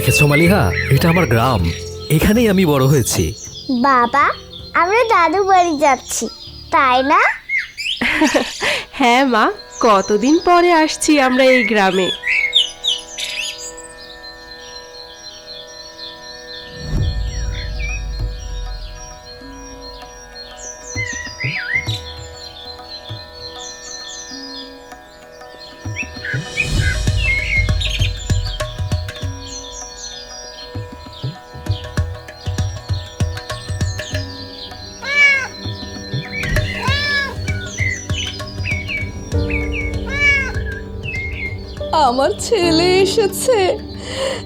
দেখেছ মালিহা? এটা আমার গ্রাম। এখানেই আমি বড় হয়েছি। বাবা আমরা দাদু বাড়ি যাচ্ছি তাই না? হ্যাঁ মা কতদিন পরে আসছি আমরা এই গ্রামে। আমার ছেলে এসেছে।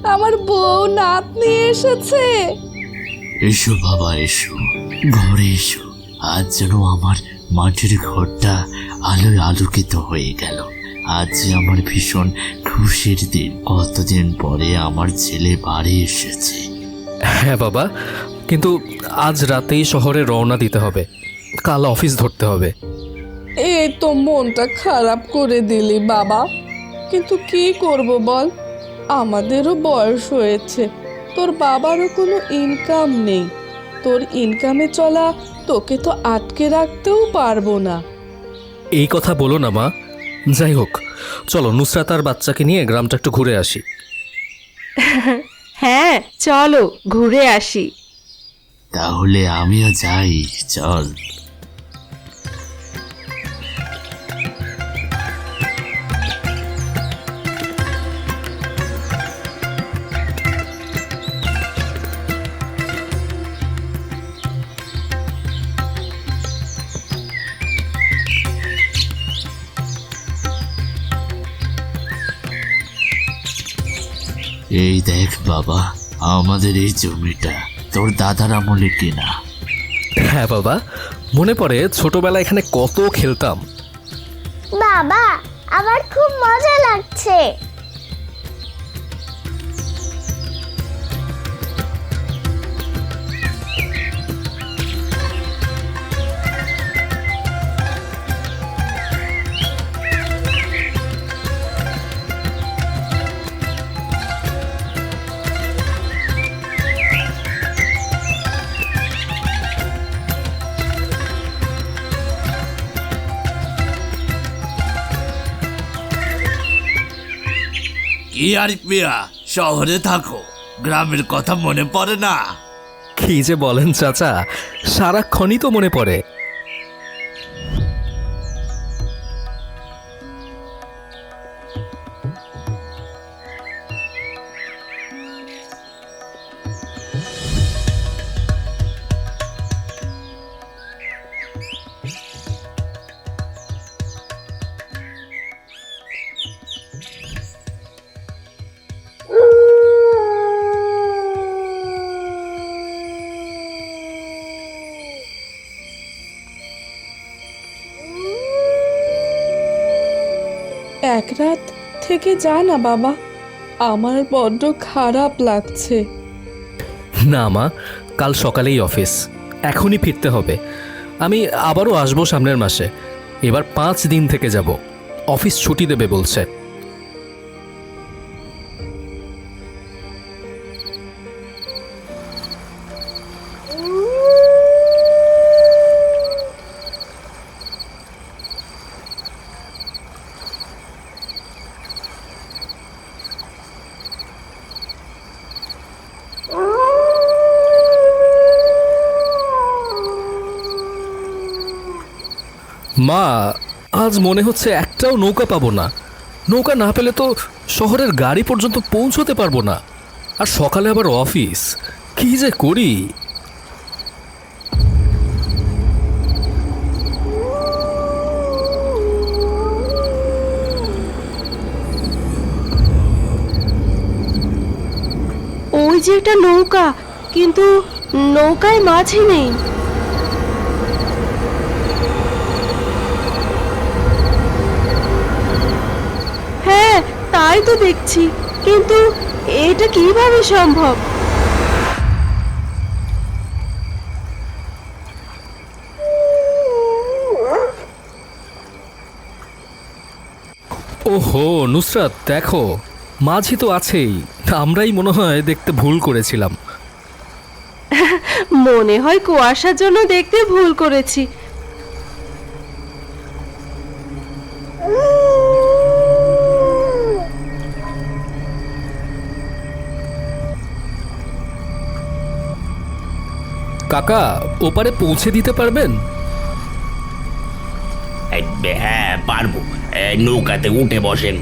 আমার বউ নাতনি এসেছে। এসো বাবা এসো। ঘরে এসো। আজ যেন আমার মাটির ঘরটা আলোয় আলোকিত হয়ে গেল। আজ যে আমার ভীষণ খুশির দিন। কতদিন পরে আমার ছেলে বাড়ি এসেছে। হ্যাঁ বাবা কিন্তু আজ রাতেই শহরে রওনা দিতে হবে। কাল অফিস ধরতে হবে। এই তো মনটা খারাপ করে দিলি বাবা। কিন্তু কি করব বল? আমাদেরও বয়স হয়েছে। তোর বাবারও কোনো ইনকাম নেই। তোর ইনকামে চলা তোকে তো আটকে রাখতেও পারব না। এই কথা বলো না মা। যাই হোক চলো নুসরাত আর বাচ্চাকে নিয়ে গ্রামটা একটু ঘুরে আসি। হ্যাঁ চলো ঘুরে আসি। তাহলে আমিও যাই চল। এই দেখ বাবা আমাদের এই জমিটা। তোর দাদার আমলে কেনা। হ্যাঁ বাবা মনে পড়ে ছোটবেলায় এখানে কত খেলতাম। বাবা আমার খুব মজা লাগছে। কি আর মিয়া শহরে থাকো। গ্রামের কথা মনে পড়ে না? কি যে বলেন, চাচা। সারাক্ষণই তো মনে পড়ে। এক রাত থেকে যা না বাবা, আমার বড্ড খারাপ লাগছে। না মা, কাল সকালেই অফিস। এখনই ফিরতে হবে। আমি আবারও আসব সামনের মাসে। এবার পাঁচ দিন থেকে যাব। অফিস ছুটি দেবে বলছে। মা, আজ মনে হচ্ছে একটাও নৌকা পাবো না। নৌকা না পেলে তো শহরের গাড়ি পর্যন্ত পৌঁছতে পারব না। আর সকালে আবার অফিস, কি যে করি? ওই যে একটা নৌকা, কিন্তু নৌকায় মাঝি নেই। তাই তো দেখছি। কিন্তু এটা কীভাবে সম্ভব? ওহো নুসরাত দেখো। মাঝি তো আছেই। আমরাই মনে হয় দেখতে ভুল করেছিলাম। মনে হয় কুয়াশার জন্য দেখতে ভুল করেছি। কাকা ওপারে পৌঁছে দিতে পারবেন? হ্যাঁ পারব। নৌকাতে উঠে বসেন।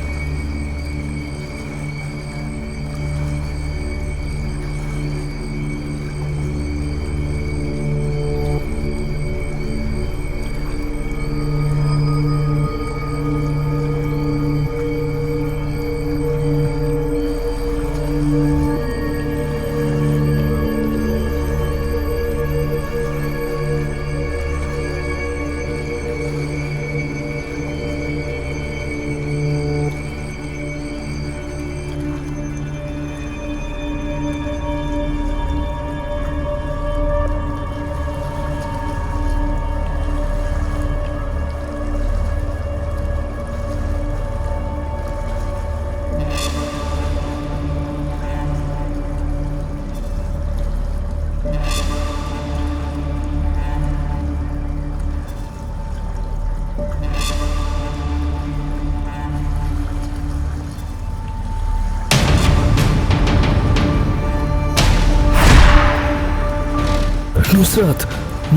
নুসরাত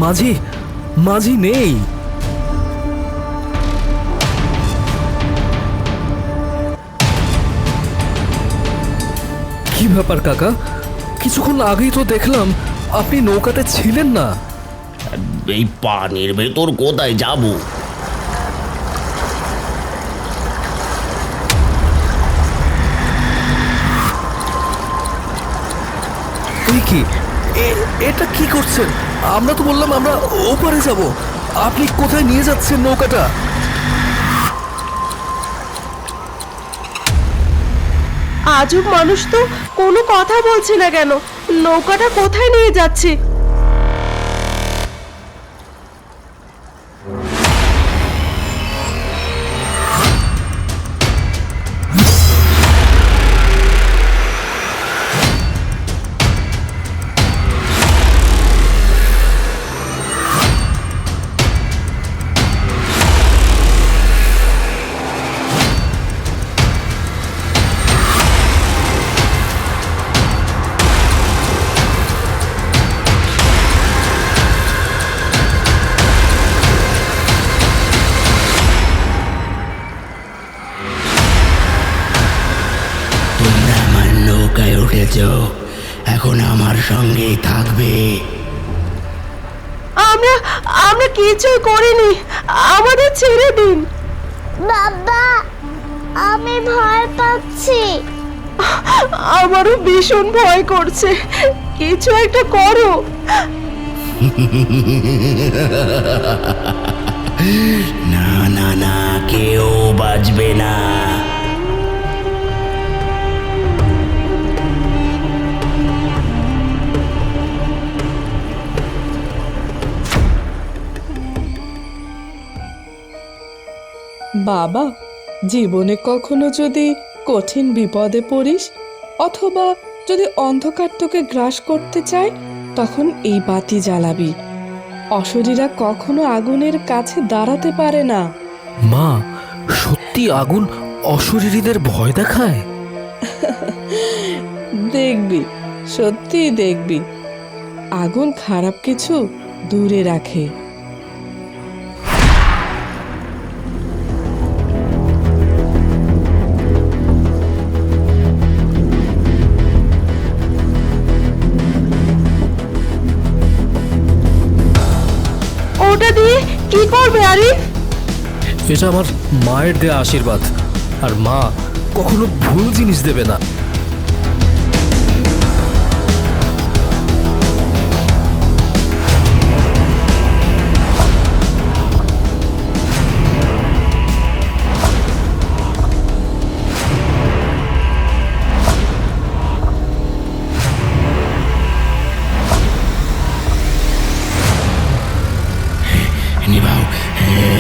মাঝি মাঝি নেই। কি ব্যাপার কাকা? কিছুক্ষণ আগেই তো দেখলাম আপনি নৌকাতে ছিলেন না। এই পানির ভেতর কোথায় যাব? এই কি? এটা কি করছেন? আমরা তো বললাম আমরা ওপারে যাব। আপনি কোথায় নিয়ে যাচ্ছেন নৌকাটা? আজব মানুষ তো কোনো কথা বলছে না কেন। নৌকাটা কোথায় নিয়ে যাচ্ছে? সঙ্গেই থাকবে। আমরা আমরা কিছুই করিনি। আমাদের ছেড়ে দিন। বাবা আমি ভয় পাচ্ছি। আমারও ভীষণ ভয় করছে। কিছু একটা করো। না না না কেউ বাজবে না। বাবা জীবনে কখনো যদি কঠিন বিপদে পড়িস অথবা যদি অন্ধকার তোকে গ্রাস করতে চায় তখন এই বাতি জ্বালাবি। অশরীরা কখনো আগুনের কাছে দাঁড়াতে পারে না। মা সত্যি আগুন অশরীরীদের ভয় দেখায়? দেখবি সত্যিই দেখবি। আগুন খারাপ কিছু দূরে রাখে। আরিফ এটা আমার মায়ের দেয়া আশীর্বাদ। আর মা কখনো ভুল জিনিস দেবে না।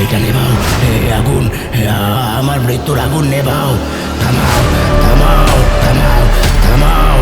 এটা নেবাও হে আগুন। আমার মৃত্যুর আগুন নেভাও। থামাও থামাও থামাও থামাও।